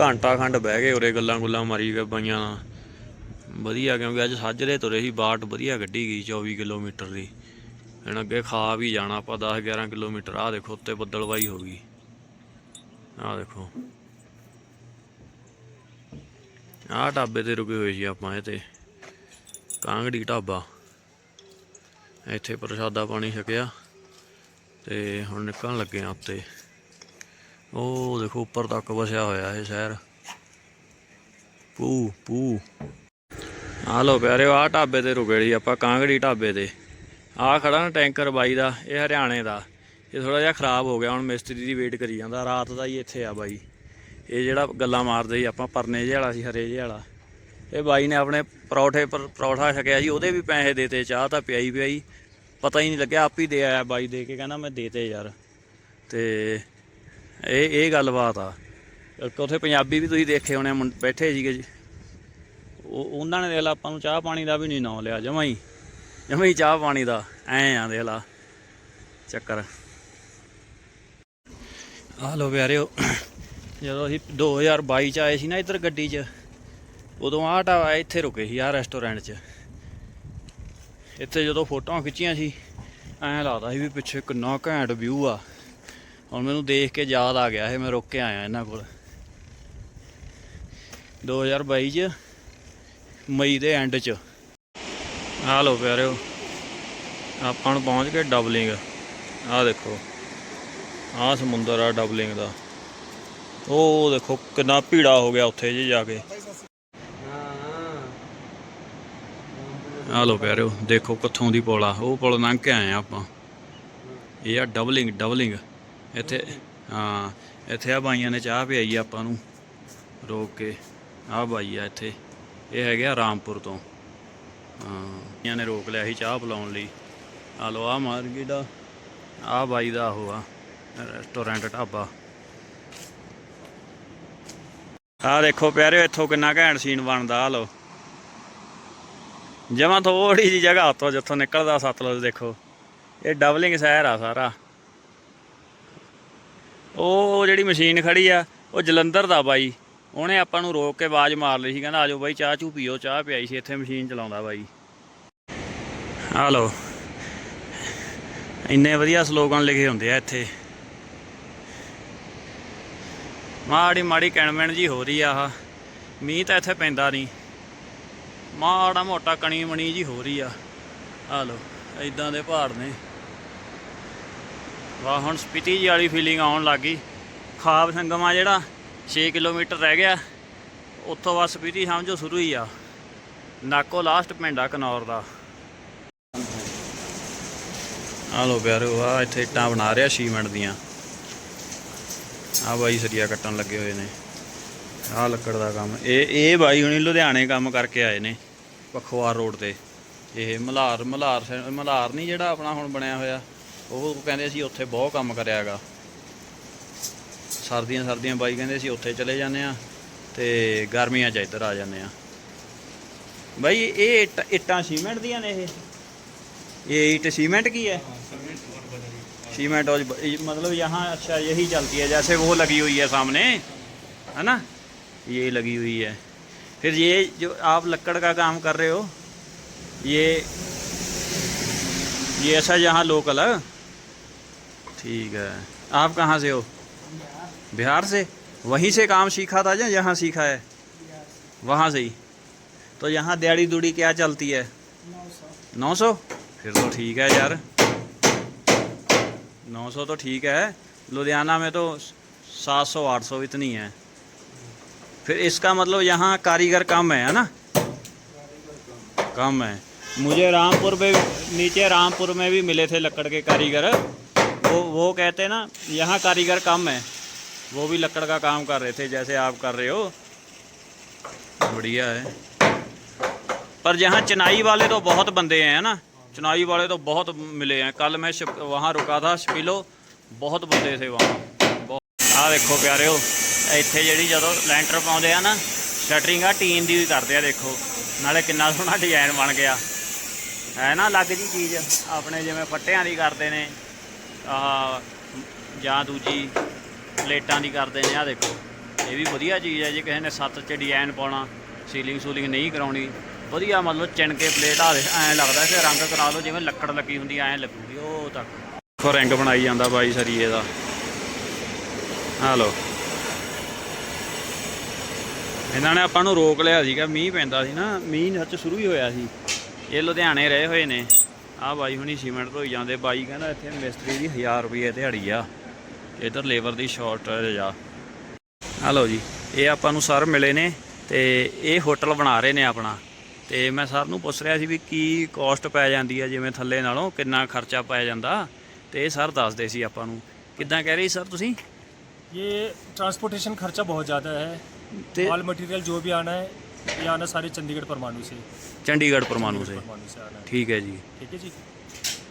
ਘੰਟਾ ਖੰਡ ਬਹਿ ਗਏ ਉਰੇ ਗੱਲਾਂ ਗੁੱਲਾਂ ਮਾਰੀ ਗਏ ਬਾਈਆਂ ਵਧੀਆ, ਕਿਉਂਕਿ ਅੱਜ ਸਾਜਰੇ ਤੁਰੇ ਸੀ, ਬਾਟ ਵਧੀਆ ਗੱਡੀ ਗਈ 24 ਕਿਲੋਮੀਟਰ ਦੀ। ਹੁਣ ਅੱਗੇ ਖਾ ਵੀ ਜਾਣਾ, ਆਪਾਂ 10 11 ਕਿਲੋਮੀਟਰ ਆ ਦੇਖੋ ਉੱਤੇ ਬੱਦਲਵਾਈ ਹੋ ਗਈ। ਆ ਦੇਖੋ। ਆਹ ਢਾਬੇ ਤੇ ਰੁਕੇ ਹੋਏ ਸੀ ਆਪਾਂ ਇਹ ਤੇ। ਕਾਂਗੜੀ ਢਾਬਾ। ਇੱਥੇ ਪ੍ਰਸ਼ਾਦਾ ਪਾਣੀ ਛਕਿਆ ਤੇ ਹੁਣ ਨਿਕਲਣ ਲੱਗੇ ਆ ਉੱਤੇ। ਉਹ ਦੇਖੋ ਉੱਪਰ ਤੱਕ ਵਸਿਆ ਹੋਇਆ ਇਹ ਸ਼ਹਿਰ। ਪੂ ਪੂ ਆ ਲੋ ਪਿਆਰਿਓ ਆ ਢਾਬੇ ਤੇ ਰੁਕੇ ਜੀ ਆਪਾਂ ਕਾਂਗੜੀ ਢਾਬੇ ਤੇ। ਆ ਖੜਾ ਨਾ ਟੈਂਕਰ ਬਾਈ ਦਾ, ਇਹ ਹਰਿਆਣੇ ਦਾ। ਇਹ ਥੋੜਾ ਜਿਹਾ ਖਰਾਬ ਹੋ ਗਿਆ, ਹੁਣ ਮਿਸਤਰੀ ਦੀ ਵੇਟ ਕਰੀ ਜਾਂਦਾ। ਰਾਤ ਦਾ ਹੀ ਇੱਥੇ ਆ ਬਾਈ। ਇਹ ਜਿਹੜਾ ਗੱਲਾਂ ਮਾਰਦੇ ਸੀ ਆਪਾਂ, ਪਰਨੇ ਜਿਹੇ ਵਾਲਾ ਸੀ, ਹਰੇ ਜਿਹੇ ਵਾਲਾ। ਇਹ ਬਾਈ ਨੇ ਆਪਣੇ ਪਰੌਠੇ ਪਰ, ਪਰੌਠਾ ਛਕਿਆ ਜੀ ਉਹਦੇ ਵੀ ਪੈਸੇ ਦੇਤੇ, ਚਾਹ ਤਾਂ ਪਿਆਈ ਪਿਆਈ। ਪਤਾ ਹੀ ਨਹੀਂ ਲੱਗਿਆ, ਆਪ ਹੀ ਦੇ ਆਇਆ ਬਾਈ ਦੇ ਕੇ, ਕਹਿੰਦਾ ਮੈਂ ਦੇਤੇ ਯਾਰ। ਤੇ ਇਹ ਇਹ ਗੱਲਬਾਤ ਆ। ਉੱਥੇ ਪੰਜਾਬੀ ਵੀ ਤੁਸੀਂ ਦੇਖੇ ਹੋਣੇ ਮੁੰ- ਬੈਠੇ ਸੀਗੇ ਜੀ। ਉਹ, ਉਹਨਾਂ ਨੇ ਦੇਖ ਲਾ, ਆਪਾਂ ਨੂੰ ਚਾਹ ਪਾਣੀ ਦਾ ਵੀ ਨਹੀਂ ਨਾਂ ਲਿਆ, ਜਮਾਂ ਹੀ। ਜਮਾਂ ਹੀ ਚਾਹ ਪਾਣੀ ਦਾ, ਐ ਆ ਦੇਖ ਲਾ, ਚੱਕਰ। ਆ ਲੋ ਪਿਆਰਿਓ, ਜਦੋਂ ਅਸੀਂ 2022 ਚ ਆਏ ਸੀ ਨਾ ਇੱਧਰ ਗੱਡੀ 'ਚ, ਉਦੋਂ ਆਹ ਢਾਬਾ ਇੱਥੇ ਰੁਕੇ ਸੀ, ਆਹ ਰੈਸਟੋਰੈਂਟ 'ਚ। ਇੱਥੇ ਜਦੋਂ ਫੋਟੋਆਂ ਖਿੱਚੀਆਂ ਸੀ, ਐਂ ਲੱਗਦਾ ਸੀ ਵੀ ਪਿੱਛੇ ਕਿੰਨਾ ਘੈਂਟ ਵਿਊ ਆ। ਹੁਣ ਮੈਨੂੰ ਦੇਖ ਕੇ ਯਾਦ ਆ ਗਿਆ ਇਹ, ਮੈਂ ਰੁਕ ਕੇ ਆਇਆ ਇਹਨਾਂ ਕੋਲ। 2022 ਚ, ਮਈ ਦੇ ਐਂਡ ਚ। ਆ ਲੋ ਪਿਆਰਿਓ, ਆਪਾਂ ਨੂੰ ਪਹੁੰਚ ਗਏ ਡਬਲਿੰਗ ਆਹ ਦੇਖੋ, ਆਹ ਸਮੁੰਦਰ ਆ ਡਬਲਿੰਗ ਦਾ। ਉਹ ਦੇਖੋ ਕਿੰਨਾ ਭੀੜਾ ਹੋ ਗਿਆ ਉੱਥੇ ਜੀ ਜਾ ਕੇ। ਆ ਲੋ ਪਿਆਰਿਓ, ਦੇਖੋ ਕਿੱਥੋਂ ਦੀ ਪੁਲ ਆ। ਉਹ ਪੁਲ ਲੰਘ ਕੇ ਆਏ ਆ ਆਪਾਂ। ਇਹ ਆ ਡਬਲਿੰਗ ਡਬਲਿੰਗ ਇੱਥੇ, ਹਾਂ, ਇੱਥੇ ਆ ਬਾਈਆਂ ਨੇ ਚਾਹ ਪਿਆਈ ਆ ਆਪਾਂ ਨੂੰ, ਰੋਕ ਕੇ। ਆ ਬਾਈ ਆ ਇੱਥੇ, ਇਹ ਹੈਗੇ ਆ ਰਾਮਪੁਰ ਤੋਂ। ਹਾਂ, ਬਾਈਆਂ ਨੇ ਰੋਕ ਲਿਆ ਸੀ ਚਾਹ ਪਿਲਾਉਣ ਲਈ। ਆ ਲੋ ਆ ਮਾਰਕੀਟ ਆ ਆ ਬਾਈ ਦਾ ਉਹ ਆ, ਰੈਸਟੋਰੈਂਟ ਢਾਬਾ। ਆ ਦੇਖੋ ਪਿਆਰਿਓ, ਇੱਥੋਂ ਕਿੰਨਾ ਘੈਂਟ ਸੀਨ ਬਣਦਾ ਆ ਲੋ ਜਮਾ ਥੋੜੀ ਜੀ ਜਗ੍ਹਾ ਉੱਤੋਂ ਜਿੱਥੋਂ ਨਿਕਲਦਾ ਸਤਲੁਜ ਦੇਖੋ। ਇਹ ਡਬਲਿੰਗ ਸ਼ਹਿਰ ਆ ਸਾਰਾ। ਉਹ ਜਿਹੜੀ ਮਸ਼ੀਨ ਖੜੀ ਆ, ਉਹ ਜਲੰਧਰ ਦਾ ਬਾਈ। ਉਹਨੇ ਆਪਾਂ ਨੂੰ ਰੋਕ ਕੇ ਆਵਾਜ਼ ਮਾਰ ਲਈ ਸੀ, ਕਹਿੰਦਾ ਆਜੋ ਬਾਈ, ਚਾਹ ਚੂ ਪੀਓ, ਚਾਹ ਪਿਆਈ ਸੀ, ਇੱਥੇ ਮਸ਼ੀਨ ਚਲਾਉਂਦਾ ਬਾਈ। ਆ ਲੋ ਇੰਨੇ ਵਧੀਆ ਸਲੋਗਨ ਲਿਖੇ ਹੁੰਦੇ ਆ ਇੱਥੇ। ਮਾੜੀ ਮਾੜੀ ਕੈਨਮੈਨ ਜੀ ਹੋ ਰਹੀ ਆ ਆਹ। ਮੀਂਹ ਤਾਂ ਇੱਥੇ ਪੈਂਦਾ ਨਹੀਂ। ਮਾੜਾ ਮੋਟਾ ਕਣੀ ਮਣੀ ਜੀ ਹੋ ਰਹੀ ਆ। ਆ ਲੋ ਇਦਾਂ ਦੇ ਪਹਾੜ ਨੇ। ਵਾਹ ਹੁਣ ਸਪੀਤੀ ਜੀ ਵਾਲੀ ਫੀਲਿੰਗ ਆਉਣ ਲੱਗੀ ਖਾਬ ਸੰਗਮ ਆ ਜਿਹੜਾ 6 ਕਿਲੋਮੀਟਰ ਰਹਿ ਗਿਆ। ਉੱਥੋਂ ਬਸ ਸਪੀਤੀ ਸਮਝੋ ਸ਼ੁਰੂ ਹੀ ਆ। ਨਾਕੋ ਲਾਸਟ ਪਿੰਡ ਆ ਕਨੌਰ ਦਾ। ਆ ਲੋ ਪਿਆਰੋ ਆ ਇੱਥੇ ਇੱਟਾਂ ਬਣਾ ਰਿਹਾ ਸੀਮੈਂਟ ਦੀਆਂ। ਆ ਬਾਈ ਸਰੀਆ ਕੱਟਣ ਲੱਗੇ ਹੋਏ ਨੇ। ਆ ਲੱਕੜ ਦਾ ਕੰਮ। ਇਹ ਇਹ ਬਾਈ ਹੁਣੀ ਲੁਧਿਆਣੇ ਕੰਮ ਕਰਕੇ ਆਏ ਨੇ, ਪਖਵਾਰ ਰੋਡ ਤੇ। ਇਹ ਮਲਾਰ ਮਲਾਰ ਸੈ- ਮਲਾਰ ਨਹੀਂ ਜਿਹੜਾ ਆਪਣਾ ਹੁਣ ਬਣਿਆ ਹੋਇਆ। ਉਹ ਕਹਿੰਦੇ ਸੀ ਉੱਥੇ ਬਹੁਤ ਕੰਮ ਕਰਿਆ ਹੈਗਾ ਸਰਦੀਆਂ ਸਰਦੀਆਂ ਬਾਈ ਕਹਿੰਦੇ ਸੀ ਉੱਥੇ ਚਲੇ ਜਾਂਦੇ ਆ ਤੇ ਗਰਮੀਆਂ 'ਚ ਇੱਧਰ ਆ ਜਾਂਦੇ ਆ ਬਾਈ ਇਹ ਇੱਟ- ਇੱਟਾਂ ਸੀਮੈਂਟ ਦੀਆਂ ਨੇ ਇਹ ये ईट सीमेंट की है सीमेंट और ये- मतलब यहाँ अच्छा यही चलती है जैसे वो लगी हुई है सामने है ना ये लगी हुई है फिर ये जो आप लकड़ का काम कर रहे हो ये ये ऐसा यहाँ लोकल है ठीक है। आप कहाँ से हो? बिहार से? वहीं से काम सीखा था या यहाँ सीखा है? वहाँ से ही। तो यहाँ दिहाड़ी दूड़ी क्या चलती है? नौ सौ। फिर तो ठीक है यार। नौ सौ तो ठीक है। लुधियाना में तो सात सौ, आठ सौ इतनी है। फिर इसका मतलब यहाँ कारीगर कम है है ना? कम है। मुझे रामपुर में, नीचे रामपुर में भी मिले थे लकड़ के कारीगर। वो वो कहते ना यहाँ कारीगर कम है वो भी लकड़ का काम कर रहे थे जैसे आप कर रहे हो बढ़िया है पर यहाँ चेन्नई वाले तो बहुत बंदे हैं ना चेन्नई वाले तो बहुत मिले हैं कल मैं शिप- वहाँ रुका था ਸ਼ਪੀਲੋ ਬਹੁਤ ਬੰਦੇ ਥੇ ਵਹਾਂ ਆਹ ਦੇਖੋ ਪਿਆਰਿਓ ਇੱਥੇ ਜਿਹੜੀ ਜਦੋਂ ਲੈਂਟਰ ਪਾਉਂਦੇ ਆ ਨਾ ਸ਼ਟਰਿੰਗ ਆ ਟੀਨ ਦੀ ਵੀ ਕਰਦੇ ਆ ਦੇਖੋ ਨਾਲੇ ਕਿੰਨਾ ਸੋਹਣਾ ਡਿਜ਼ਾਈਨ ਬਣ ਗਿਆ ਹੈ ਨਾ ਅਲੱਗ ਜੀ ਚੀਜ਼ ਆਪਣੇ ਜਿਵੇਂ ਫੱਟਿਆਂ ਦੀ ਕਰਦੇ ਨੇ ਆਹ, ਜਾਂ ਦੂਜੀ ਪਲੇਟਾਂ ਦੀ ਕਰਦੇ ਨੇ ਆ ਦੇਖੋ। ਇਹ ਵੀ ਵਧੀਆ ਚੀਜ਼ ਹੈ, ਜੇ ਕਿਸੇ ਨੇ ਸੱਤ 'ਚ ਡਿਜ਼ਾਈਨ ਪਾਉਣਾ ਸੀਲਿੰਗ ਸੂਲਿੰਗ ਨਹੀਂ ਕਰਾਉਣੀ, ਵਧੀਆ ਮਤਲਬ ਚਿਣ ਕੇ ਪਲੇਟ ਆ ਐਂ ਲੱਗਦਾ ਕਿ ਰੰਗ ਕਰਾ ਲਓ, ਜਿਵੇਂ ਲੱਕੜ ਲੱਗੀ ਹੁੰਦੀ, ਐਂ ਲੱਗੂਗੀ, ਉਹ ਤੱਕ। ਦੇਖੋ ਰੰਗ ਬਣਾਈ ਜਾਂਦਾ ਬਾਈ ਸਰੀਏ ਦਾ। ਆ ਲਓ। ਇਹਨਾਂ ਨੇ ਆਪਾਂ ਨੂੰ ਰੋਕ ਲਿਆ ਸੀਗਾ, ਮੀਂਹ ਪੈਂਦਾ ਸੀ ਨਾ, ਮੀਂਹ ਸੱਚ ਸ਼ੁਰੂ ਹੀ ਹੋਇਆ ਸੀ। ਇਹ ਲੁਧਿਆਣੇ ਰਹੇ ਹੋਏ ਨੇ। ਆ ਬਾਈ ਹੁਣੀ ਸੀਮੈਂਟ ਧੋਈ ਜਾਂਦੇ ਬਾਈ ਕਹਿੰਦਾ ਇੱਥੇ ਮਿਸਤਰੀ ਦੀ 1000 ਰੁਪਏ ਦਿਹਾੜੀ ਆ ਇਧਰ ਲੇਬਰ ਦੀ ਸ਼ਾਰਟੇਜ ਆ ਆ ਲਓ ਜੀ ਇਹ ਆਪਾਂ ਨੂੰ ਸਰ ਮਿਲੇ ਨੇ ਤੇ ਇਹ ਹੋਟਲ ਬਣਾ ਰਹੇ ਨੇ ਆਪਣਾ ਤੇ ਮੈਂ ਸਰ ਨੂੰ ਪੁੱਛ ਰਿਹਾ ਸੀ ਵੀ ਕੀ ਕਾਸਟ ਪੈ ਜਾਂਦੀ ਹੈ ਜਿਵੇਂ ਥੱਲੇ ਨਾਲੋਂ ਕਿੰਨਾ ਖਰਚਾ ਪੈ ਜਾਂਦਾ ਤੇ ਇਹ ਸਰ ਦੱਸਦੇ ਸੀ ਆਪਾਂ ਨੂੰ ਕਿੱਦਾਂ ਕਹਿ ਰਹੇ ਸੀ ਸਰ ਤੁਸੀਂ ये ट्रांसपोर्टेशन खर्चा बहुत ज़्यादा है ਤੇ माल मटेरियल जो भी आना है ये आना सारे चंडीगढ़ परमाणु से चंडीगढ़ परमाणु से। ठीक है जी। ठीक है जी।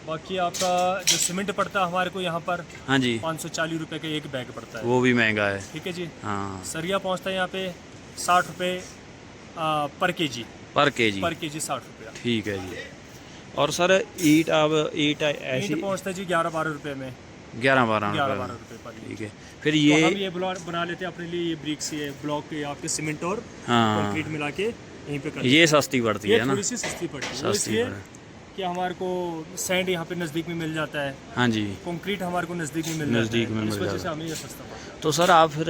बाकी आपका जो सीमेंट पड़ता है हमारे को यहाँ पर हाँ जी। पाँच सौ चालीस रुपये का एक बैग पड़ता है। वो भी महँगा है। ठीक है जी। हाँ। सरिया पहुँचता है यहाँ पे साठ रुपये पर के जी पर के जी पर के जी साठ रुपये। ठीक है जी। और सर ईट आप ईट ऐसी पहुँचता है जी ग्यारह बारह रुपये में। ग्यारह बारह ग्यारह बारह रुपये ठीक है। फिर तो ये तो हम ये बना लेते हैं अपने लिए ये ब्रिक्स ये ब्लॉक आपके सीमेंट और हाँ। कंक्रीट मिला के। यहीं पे ये सस्ती पड़ती है ना? थोड़ी सी सस्ती पड़ती है। सस्ती इसलिए कि हमारे को सैंड यहाँ पे नज़दीक में मिल जाता है। हाँ जी। कंक्रीट हमारे को नज़दीक में मिल नज़दीक जाता में है मिल जाता ये सस्ता तो सर आप फिर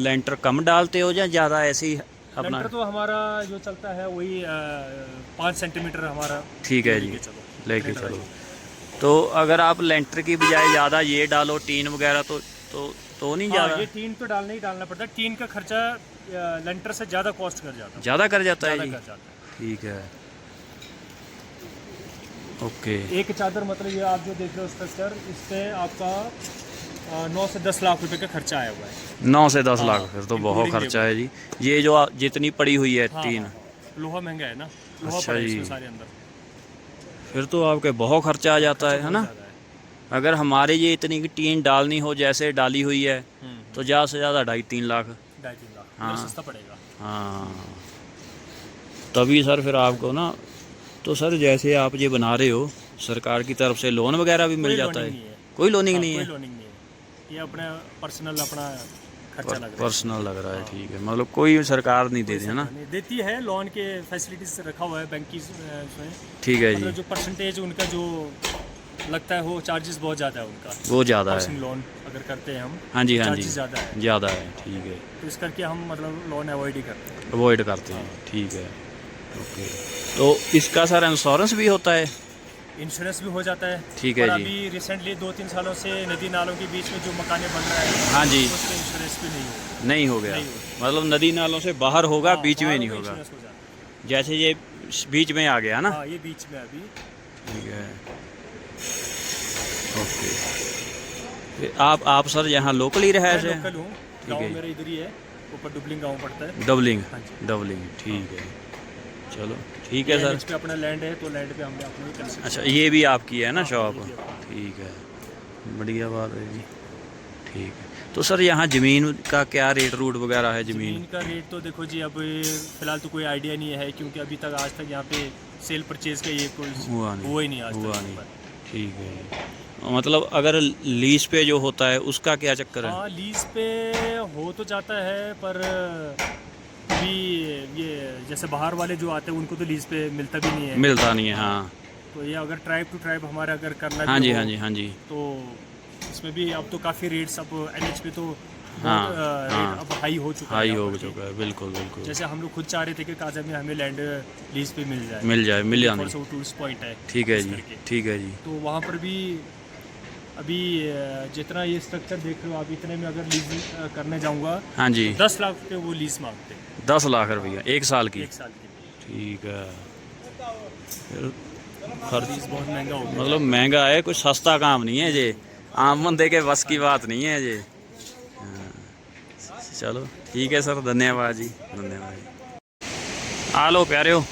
लेंटर कम डालते हो या ज़्यादा ऐसे ही अपना? लेंटर तो हमारा जो चलता है वही पाँच सेंटीमीटर हमारा ठीक है जी। लेके चलो। तो अगर आप लेंटर की बजाय ज़्यादा ये डालो टीन वगैरह तो तो तो नहीं हाँ, ज़्यादा? ये टीन तो डालना ही डालना पड़ता है। टीन का खर्चा लेंटर से ज़्यादा कॉस्ट कर जाता है। ज़्यादा कर जाता है कर जाता है। ठीक है। ओके। एक चादर मतलब ये आप जो देख रहे हो स्ट्रक्चर इस पे आपका नौ से दस लाख रुपए का खर्चा आया हुआ है। नौ से दस हाँ, लाख फिर तो बहुत खर्चा है जी। ये जो जितनी पड़ी हुई है हाँ, टीन हाँ, हाँ। लोहा महँगा है ना? अच्छा जी। सारे अंदर। फिर तो आपके बहुत खर्चा आ जाता है है ना? अगर हमारे ये इतनी की टीन डालनी हो जैसे डाली हुई है हम्म, तो ज़्यादा से ज़्यादा ढाई तीन लाख। ढाई तीन लाख। हाँ। सस्ता पड़ेगा। हाँ। तभी सर फिर आपको ना तो सर जैसे आप ये बना रहे हो सरकार की तरफ़ से लोन वगैरह भी मिल जाता है? है। कोई लोनिंग हाँ, नहीं है? लोनिंग नहीं है। ये अपना पर्सनल अपना खर्चा लग रहा है। पर्सनल लग रहा है ठीक है। मतलब कोई सरकार नहीं देती है ना? देती है। लोन के फैसिलिटीज़ रखा हुआ है बैंक की ठीक है मतलब जी। जो परसेंटेज उनका जो लगता है वो चार्जेस बहुत ज़्यादा है उनका। वो ज़्यादा है। लोन अगर करते हैं हम हाँ जी हाँ जी। ज़्यादा है। ज़्यादा है ठीक है। तो इस करके हम मतलब लोन अवॉइड ही करते हैं। अवॉइड करते हैं ठीक है। ओके तो इसका सर इंश्योरेंस भी होता है? इंश्योरेंस भी हो जाता है। ठीक है जी। अभी रिसेंटली दो तीन सालों से नदी नालों के बीच में जो मकाने बन रहा है हाँ जी। इंश्योरेंस भी नहीं होगा। नहीं हो गया। मतलब नदी नालों से बाहर होगा हाँ, बीच में नहीं होगा। हो जैसे ये बीच में आ गया ना? हाँ ये बीच में अभी। ठीक है। ओके। आप आप सर यहाँ लोकल ही रहे लोकल हूँ? है। मेरा इधर ही है ऊपर डुबलिंग गाँव पड़ता है। डबलिंग? हाँ डबलिंग ठीक है। चलो ठीक है सर। इस पे अपना लैंड है तो लैंड पे हमने अपने ही अच्छा ये भी आपकी है ना हाँ, शॉप अपनी। ठीक है। बढ़िया बात है जी। ठीक है। तो सर यहाँ ज़मीन का क्या रेट रूट वगैरह है ज़मीन? का रेट तो देखो जी अब फ़िलहाल तो कोई आइडिया नहीं है क्योंकि अभी तक आज तक यहाँ पे सेल परचेज का ये कोई हुआ नहीं हुआ ही नहीं आज हुआ नहीं। ठीक है मतलब अगर लीज पे जो होता है उसका क्या चक्कर है? हाँ लीज पे हो तो जाता है पर भी ये जैसे बाहर वाले जो आते हैं उनको तो लीज पे मिलता भी नहीं है। मिलता नहीं है हाँ। तो ये अगर ट्राइब टू ट्राइब हमारा अगर करना हाँ जी हाँ जी हाँ जी। तो इसमें भी अब तो काफ़ी रेट्स अब एनएच पे तो हाई हाँ। हो। चुका हाई हो चुका है बिल्कुल बिल्कुल। जैसे हम लोग खुद चाह रहे थे कि काजा में हमें लैंड लीज पे मिल जाए। मिल जाए मिल टूरिस्ट पॉइंट है ठीक है जी ठीक है जी। तो वहाँ पर भी अभी जितना ये स्ट्रक्चर देख रहे हो आप इतने में अगर लीज करने जाऊँगा हाँ जी। दस लाख पे वो लीज मांगते हैं। दस लाख रुपया एक साल की। एक साल की। ठीक है। खर्च बहुत महँगा हो मतलब महँगा है कुछ सस्ता काम नहीं है जे। आम बंदे के बस की बात नहीं है जी। ਚਲੋ, ਠੀਕ ਹੈ ਸਰ, ਧੰਨਵਾਦ ਜੀ ਧੰਨਵਾਦ ਜੀ। ਆ ਲੋ ਪਿਆਰਿਓ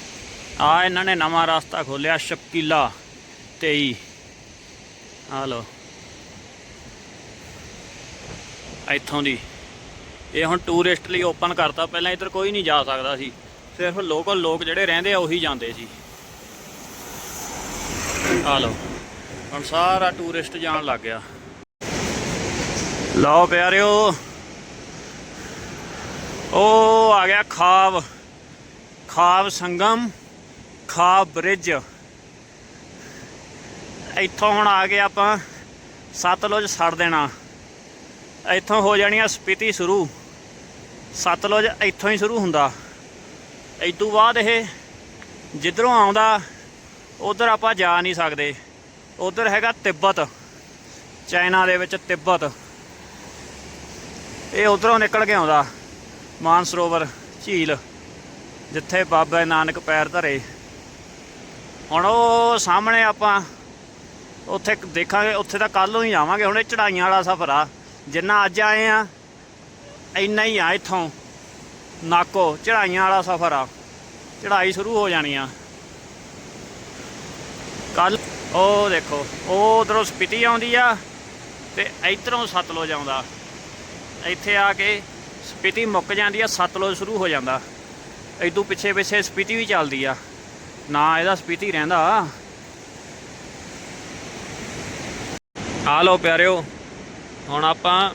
ਆ ਇਹਨਾਂ ਨੇ ਨਵਾਂ ਰਸਤਾ ਖੋਲਿਆ ਸ਼ਕੀਲਾ 23 ਆ ਲੋ ਇੱਥੋਂ ਦੀ। ਇਹ ਹੁਣ ਟੂਰਿਸਟ ਲਈ ਓਪਨ ਕਰਤਾ, ਪਹਿਲਾਂ ਇੱਧਰ ਕੋਈ ਨਹੀਂ ਜਾ ਸਕਦਾ ਸੀ। ਸਿਰਫ ਲੋਕਲ ਲੋਕ ਜਿਹੜੇ ਰਹਿੰਦੇ ਆ, ਉਹੀ ਜਾਂਦੇ ਸੀ। ਆ ਲਓ। ਹੁਣ ਸਾਰਾ ਟੂਰਿਸਟ ਜਾਣ ਲੱਗ ਗਿਆ। ਲਓ ਪਿਆਰਿਓ ਉਹ ਆ ਗਿਆ ਖਾਬ। ਖਾਬ ਸੰਗਮ, ਖਾਬ ਬ੍ਰਿਜ। ਇੱਥੋਂ ਹੁਣ ਆ ਕੇ ਆਪਾਂ ਸਤਲੁਜ ਛੱਡ ਦੇਣਾ। ਇੱਥੋਂ ਹੋ ਜਾਣੀ ਆ ਸਪੀਤੀ ਸ਼ੁਰੂ। ਸਤਲੁਜ ਇੱਥੋਂ ਹੀ ਸ਼ੁਰੂ ਹੁੰਦਾ। ਇਸ ਤੋਂ ਬਾਅਦ ਇਹ ਜਿੱਧਰੋਂ ਆਉਂਦਾ, ਉਧਰ ਆਪਾਂ ਜਾ ਨਹੀਂ ਸਕਦੇ। ਉਧਰ ਹੈਗਾ ਤਿੱਬਤ। ਚਾਈਨਾ ਦੇ ਵਿੱਚ ਤਿੱਬਤ। ਇਹ ਉਧਰੋਂ ਨਿਕਲ ਕੇ ਆਉਂਦਾ। ਮਾਨਸਰੋਵਰ ਝੀਲ, ਜਿੱਥੇ ਬਾਬਾ ਨਾਨਕ ਪੈਰ ਧਰੇ। ਹੁਣ ਉਹ ਸਾਹਮਣੇ ਆਪਾਂ ਉੱਥੇ ਦੇਖਾਂਗੇ, ਉੱਥੇ ਤਾਂ ਕੱਲ ਨੂੰ ਹੀ ਜਾਵਾਂਗੇ, ਹੁਣ ਇਹ ਚੜਾਈਆਂ ਵਾਲਾ ਸਫ਼ਰ ਆ। ਜਿੰਨਾ ਅੱਜ ਆਏ ਆ, ਇੰਨਾ ਹੀ ਆ ਇੱਥੋਂ। ਨਾਕੋ ਚੜਾਈਆਂ ਵਾਲਾ ਸਫ਼ਰ ਆ। ਚੜਾਈ ਸ਼ੁਰੂ ਹੋ ਜਾਣੀ ਆ। ਕੱਲ ਉਹ ਦੇਖੋ, ਉਹ ਉਧਰੋਂ ਸਪੀਤੀ ਆਉਂਦੀ ਆ ਤੇ ਇਧਰੋਂ ਸਤਲੁਜ ਆਉਂਦਾ। ਇੱਥੇ ਆ ਕੇ ਸਪੀਤੀ ਮੁੱਕ ਜਾਂਦੀ ਆ ਸਤਲੁਜ ਸ਼ੁਰੂ ਹੋ ਜਾਂਦਾ। ਇਦੋਂ ਪਿੱਛੇ ਪਿੱਛੇ ਸਪੀਤੀ ਵੀ ਚੱਲਦੀ ਆ। ਨਾ ਇਹਦਾ ਸਪੀਤੀ ਰਹਿੰਦਾ। ਆ ਲਓ ਪਿਆਰਿਓ, ਹੁਣ ਆਪਾਂ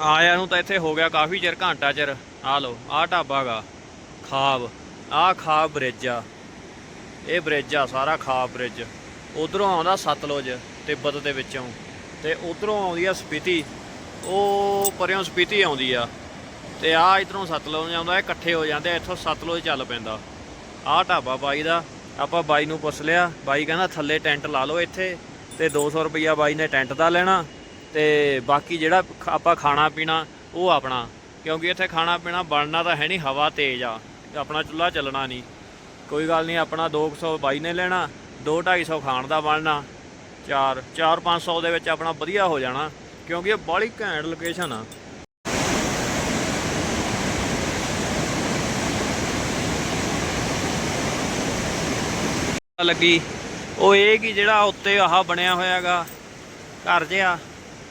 ਆਇਆ ਨੂੰ ਤਾਂ ਇੱਥੇ ਹੋ ਗਿਆ ਕਾਫੀ ਚਿਰ, ਘੰਟਾ ਚਿਰ। ਆ ਲਓ ਆ ਢਾਬਾ ਗਾ, ਖਾਬ। ਆ ਖਾਬ ਬ੍ਰਿਜ ਆ। ਇਹ ਬ੍ਰਿਜ ਆ, ਸਾਰਾ ਖਾਬ ਬ੍ਰਿਜ ਉਧਰੋਂ ਆਉਂਦਾ ਸਤਲੁਜ ਤਿੱਬਤ ਦੇ ਵਿੱਚੋਂ। ਤੇ ਉਧਰੋਂ ਆਉਂਦੀ ਆ ਸਪੀਤੀ। ਉਹ ਪਰਿਓਂ ਸਪੀਤੀ ਆਉਂਦੀ ਆ। ਤੇ ਆ ਇਧਰੋਂ ਸਤਲੁਜ ਆਉਂਦਾ ਇਹ ਇਕੱਠੇ ਹੋ ਜਾਂਦੇ ਆ, ਇੱਥੋਂ ਸਤਲੁਜ ਚੱਲ ਪੈਂਦਾ। ਆਹ ਢਾਬਾ ਬਾਈ ਦਾ ਆਪਾਂ ਬਾਈ ਨੂੰ ਪੁੱਛ ਲਿਆ ਬਾਈ ਕਹਿੰਦਾ ਥੱਲੇ ਟੈਂਟ ਲਾ ਲਓ ਇੱਥੇ ਤੇ 200 ਰੁਪਈਆ ਬਾਈ ਨੇ ਟੈਂਟ ਦਾ ਲੈਣਾ ਤੇ ਬਾਕੀ ਜਿਹੜਾ ਆਪਾਂ ਖਾਣਾ ਪੀਣਾ ਉਹ ਆਪਣਾ ਕਿਉਂਕਿ ਇੱਥੇ ਖਾਣਾ ਪੀਣਾ ਬਣਨਾ ਤਾਂ ਹੈ ਨਹੀਂ ਹਵਾ ਤੇਜ਼ ਆ ਆਪਣਾ ਚੁੱਲ੍ਹਾ ਚੱਲਣਾ ਨਹੀਂ। ਕੋਈ ਗੱਲ ਨਹੀਂ ਆਪਣਾ 200 ਬਾਈ ਨੇ ਲੈਣਾ 2 250 ਖਾਣ ਦਾ ਬਣਨਾ 4 4 500 ਦੇ ਵਿੱਚ ਆਪਣਾ ਵਧੀਆ ਹੋ ਜਾਣਾ ਕਿਉਂਕਿ ਇਹ ਬਾਹਲੀ ਘੈਂਟ ਲੋਕੇਸ਼ਨ ਆ। ਲੱਗੀ। ਉਹ ਇਹ ਕਿ ਜਿਹੜਾ ਉੱਤੇ ਆਹ ਬਣਿਆ ਹੋਇਆਗਾ, ਘਰ ਜਿਹਾ,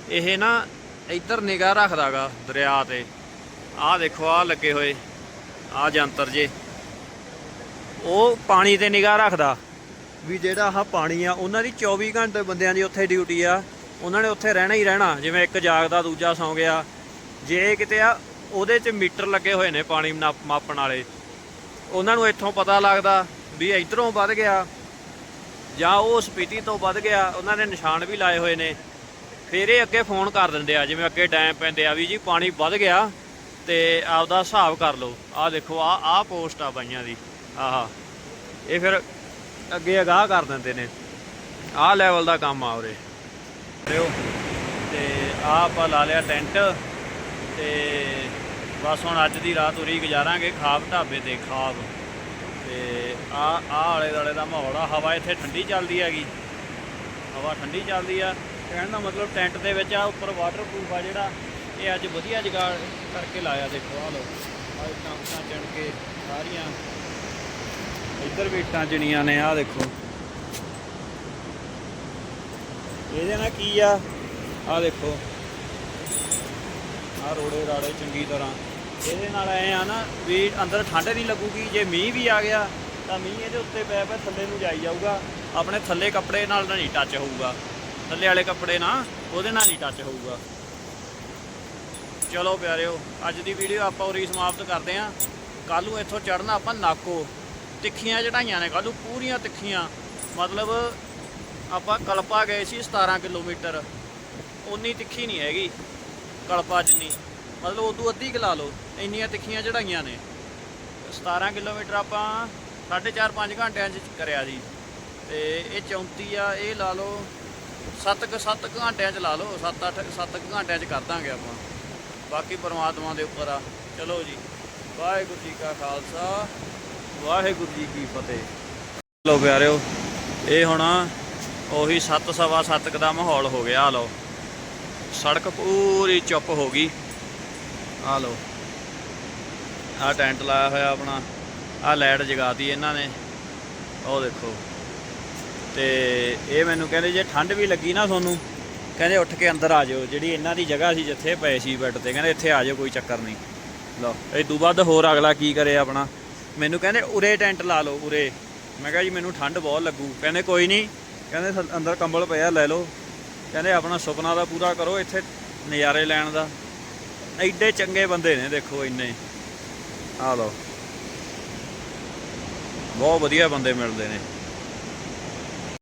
ਇਹ ਨਾ ਇੱਧਰ ਨਿਗਾਹ ਰੱਖਦਾਗਾ ਦਰਿਆ ਤੇ। ਆਹ ਦੇਖੋ, ਆਹ ਲੱਗੇ ਹੋਏ, ਆਹ ਜੰਤਰ ਜੇ। ਉਹ ਪਾਣੀ ਤੇ ਨਿਗਾਹ ਰੱਖਦਾ। ਵੀ ਜਿਹੜਾ ਆਹ ਪਾਣੀ ਆ, ਉਹਨਾਂ ਦੀ 24 ਘੰਟੇ ਬੰਦਿਆਂ ਦੀ ਉੱਥੇ ਡਿਊਟੀ ਆ। ਉਹਨਾਂ ਨੇ ਉੱਥੇ ਰਹਿਣਾ ਹੀ ਰਹਿਣਾ, ਜਿਵੇਂ ਇੱਕ ਜਾਗਦਾ ਦੂਜਾ ਸੌਂ ਗਿਆ। ਜੇ ਕਿਤੇ ਆ, ਉਹਦੇ 'ਚ ਮੀਟਰ ਲੱਗੇ ਹੋਏ ਨੇ ਪਾਣੀ ਨਾਪ- ਮਾਪਣ ਵਾਲੇ। ਉਹਨਾਂ ਨੂੰ ਇੱਥੋਂ ਪਤਾ ਲੱਗਦਾ ਵੀ ਇਧਰੋਂ ਵੱਧ ਗਿਆ। ਜਾਂ ਉਹ ਸਪੀਤੀ ਤੋਂ ਵੱਧ ਗਿਆ, ਉਹਨਾਂ ਨੇ ਨਿਸ਼ਾਨ ਵੀ ਲਾਏ ਹੋਏ ਨੇ। ਫਿਰ ਇਹ ਅੱਗੇ ਫੋਨ ਕਰ ਦਿੰਦੇ ਆ, ਜਿਵੇਂ ਅੱਗੇ ਡੈਮ ਪੈਂਦੇ ਆ ਵੀ ਜੀ ਪਾਣੀ ਵੱਧ ਗਿਆ ਤੇ ਆਪਦਾ ਹਿਸਾਬ ਕਰ ਲਓ। ਆਹ ਦੇਖੋ ਆ ਆਹ ਪੋਸਟ ਆ ਬਾਈਆਂ ਦੀ। ਆਹਾ, ਇਹ ਫਿਰ ਅੱਗੇ ਅਗਾਹ ਕਰ ਦਿੰਦੇ ਨੇ। ਆਹ ਲੈਵਲ ਦਾ ਕੰਮ ਆ ਉਰੇ। ਰਿਓ ਤੇ ਆ ਆਪਾਂ ਲਾ ਲਿਆ ਟੈਂਟ। ਤੇ ਬਸ ਹੁਣ ਅੱਜ ਦੀ ਰਾਤ ਉਰੀ ਗੁਜ਼ਾਰਾਂਗੇ, ਖਾਬ ਢਾਬੇ ਤੇ, ਖਾਬ। ਤੇ ਆ ਆ ਆਲੇ ਦਾਲੇ ਦਾ ਮਾਹੌਲ ਆ, ਹਵਾ ਇੱਥੇ ਠੰਡੀ ਚੱਲਦੀ ਹੈਗੀ। ਹਵਾ ਠੰਡੀ ਚੱਲਦੀ ਆ, ਕਹਿਣ ਦਾ ਮਤਲਬ ਟੈਂਟ ਦੇ ਵਿੱਚ ਆ, ਉੱਪਰ ਵਾਟਰਪ੍ਰੂਫ ਆ ਜਿਹੜਾ, ਇਹ ਅੱਜ ਵਧੀਆ ਜਗਾੜ ਕਰਕੇ ਲਾਇਆ ਦੇਖੋ ਆ ਲੋ ਆ ਇੱਟਾਂ ਉੱਟਾਂ ਚਣ ਕੇ ਸਾਰੀਆਂ। ਇੱਧਰ ਵੀ ਇੱਟਾਂ ਚਣੀਆਂ ਨੇ ਆ ਦੇਖੋ। ਇਹਦੇ ਨਾਲ ਕੀ ਆ? ਆ ਦੇਖੋ। ਆ ਰੋੜੇ ਰਾੜੇ ਚੰਗੀ ਤਰ੍ਹਾਂ। ਇਹਦੇ ਨਾਲ ਐ ਆ ਨਾ ਵੀ ਅੰਦਰ ਠੰਡ ਨਹੀਂ ਲੱਗੂਗੀ, ਜੇ ਮੀਂਹ ਵੀ ਆ ਗਿਆ, ਤਾਂ ਮੀਂਹ ਇਹਦੇ ਉੱਤੇ ਪੈ ਪੈ ਥੱਲੇ ਨੂੰ ਜਾਈ ਜਾਊਗਾ। ਆਪਣੇ ਥੱਲੇ ਕੱਪੜੇ ਨਾਲ ਨਹੀਂ ਟੱਚ ਹੋਊਗਾ। ਥੱਲੇ ਵਾਲੇ ਕੱਪੜੇ ਨਾਲ ਉਹਦੇ ਨਾਲ ਨਹੀਂ ਟੱਚ ਹੋਊਗਾ। ਚਲੋ ਪਿਆਰਿਓ, ਅੱਜ ਦੀ ਵੀਡੀਓ ਆਪਾਂ ਉਰੀ ਸਮਾਪਤ ਕਰਦੇ ਆਂ। ਕੱਲ ਨੂੰ ਇੱਥੋਂ ਚੜਨਾ ਆਪਾਂ ਨਾਕੋ। ਤਿੱਖੀਆਂ ਚੜਾਈਆਂ ਨੇ ਕੱਲ ਨੂੰ, ਪੂਰੀਆਂ ਤਿੱਖੀਆਂ। ਮਤਲਬ ਆਪਾਂ ਕਲਪਾ ਗਏ ਸੀ 17 ਕਿਲੋਮੀਟਰ। ਉਨੀ ਤਿੱਖੀ ਨਹੀਂ ਹੈਗੀ, ਕਲਪਾ ਜਿੰਨੀ। ਮਤਲਬ ਉਦੋਂ ਅੱਧੀ ਕੁ ਲਾ ਲਓ, ਇੰਨੀਆਂ ਤਿੱਖੀਆਂ ਚੜਾਈਆਂ ਨੇ। 17 ਕਿਲੋਮੀਟਰ ਆਪਾਂ 4.5 5 ਘੰਟਿਆਂ 'ਚ ਕਰਿਆ ਜੀ। ਤੇ ਇਹ 34 ਆ, ਇਹ ਲਾ ਲਓ 7 ਕੁ 7 ਘੰਟਿਆਂ 'ਚ ਲਾ ਲਓ 7 8 7 ਘੰਟਿਆਂ 'ਚ ਕਰ ਦਾਂਗੇ ਆਪਾਂ। ਬਾਕੀ ਪਰਮਾਤਮਾ ਦੇ ਉੱਪਰ ਆ। ਚਲੋ ਜੀ, ਵਾਹਿਗੁਰੂ ਜੀ ਕਾ ਖਾਲਸਾ, ਵਾਹਿਗੁਰੂ ਜੀ ਕੀ ਫਤਿਹ। ਲੋ ਪਿਆਰਿਓ, ਇਹ ਹੁਣ ਉਹੀ 7 ਸਵਾ 7 ਦਾ ਮਾਹੌਲ ਹੋ ਗਿਆ ਲਓ। ਸੜਕ ਪੂਰੀ ਚੁੱਪ ਹੋ ਗਈ। ਆ ਲਓ। ਆ ਟੈਂਟ ਲਾਇਆ ਹੋਇਆ ਆਪਣਾ। ਆ ਲਾਈਟ ਜਗਾਤੀ ਇਹਨਾਂ ਨੇ। ਉਹ ਦੇਖੋ। ਤੇ ਇਹ ਮੈਨੂੰ ਕਹਿੰਦੇ ਜੇ ਠੰਡ ਵੀ ਲੱਗੀ ਨਾ ਤੁਹਾਨੂੰ, ਕਹਿੰਦੇ ਉੱਠ ਕੇ ਅੰਦਰ ਆ ਜਾਓ ਜਿਹੜੀ ਇਹਨਾਂ ਦੀ ਜਗ੍ਹਾ ਸੀ ਜਿੱਥੇ ਪਏ ਸੀ ਬੈੱਡ ਤੇ, ਕਹਿੰਦੇ ਇੱਥੇ ਆ ਜਾਓ ਕੋਈ ਚੱਕਰ ਨਹੀਂ। ਲਓ, ਇਹ ਤੋਂ ਬਾਅਦ ਹੋਰ ਅਗਲਾ ਕੀ ਕਰੇ ਆਪਣਾ? ਮੈਨੂੰ ਕਹਿੰਦੇ ਉਰੇ ਟੈਂਟ ਲਾ ਲਓ, ਉਰੇ। ਮੈਂ ਕਿਹਾ ਜੀ, ਮੈਨੂੰ ਠੰਡ ਬਹੁਤ ਲੱਗੂ। ਕਹਿੰਦੇ ਕੋਈ ਨਹੀਂ। ਕਹਿੰਦੇ ਅੰਦਰ ਕੰਬਲ ਪਿਆ, ਲੈ ਲਓ। ਕਹਿੰਦੇ ਆਪਣਾ ਸੁਪਨਾ ਦਾ ਪੂਰਾ ਕਰੋ, ਇੱਥੇ ਨਜ਼ਾਰੇ ਲੈਣ ਦਾ। ਐਡੇ ਚੰਗੇ ਬੰਦੇ ਨੇ ਦੇਖੋ ਇੰਨੇ। ਆ ਲਓ। ਬਹੁਤ ਵਧੀਆ ਬੰਦੇ ਮਿਲਦੇ ਨੇ।